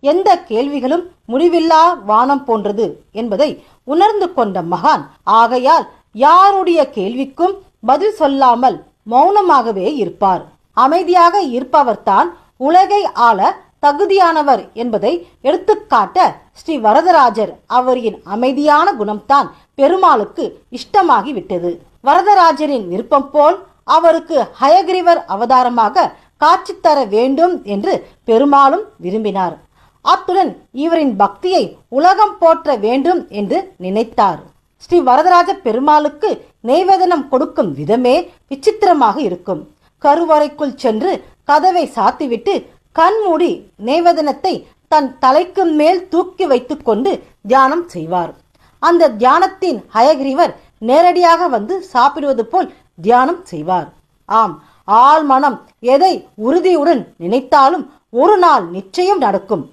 எந்த கேள்விகளும் முடிவில்லா வானம் போன்றது என்பதை உணர்ந்து கொண்ட மகான். ஆகையால் யாருடைய கேள்விக்கும் பதில் சொல்லாமல் மௌனமாகவே இருப்பார். அமைதியாக இருப்பவர்தான் உலகை ஆள தகுதியானவர் என்பதை எடுத்துக்காட்ட ஸ்ரீ வரதராஜர் அவரின் அமைதியான குணம்தான் பெருமாளுக்கு இஷ்டமாகிவிட்டது. வரதராஜரின் விருப்பம் போல் அவருக்கு ஹயகிரிவர் அவதாரமாக காட்சி தர வேண்டும் என்று பெருமாளும் விரும்பினார். அத்துடன் இவரின் பக்தியை உலகம் போற்ற வேண்டும் என்று நினைத்தார். ஸ்ரீ வரதராஜ பெருமாளுக்கு நெய்வேதனம் கொடுக்கும் விதமே விசித்திரமாக இருக்கும். கருவறைக்குள் சென்று கதவை சாத்திவிட்டு கண்மூடி நெய்வேதனத்தை தன் தலைக்கு மேல் தூக்கி வைத்துக்கொண்டு தியானம் செய்வார். அந்த தியானத்தின் ஹயகிரிவர் நேரடியாக வந்து சாப்பிடுவது போல் தியானம் செய்வார். ஆம் ஆள் மனம் எதை உறுதியுடன் நினைத்தாலும் ஒரு நாள் நிச்சயம் நடக்கும்.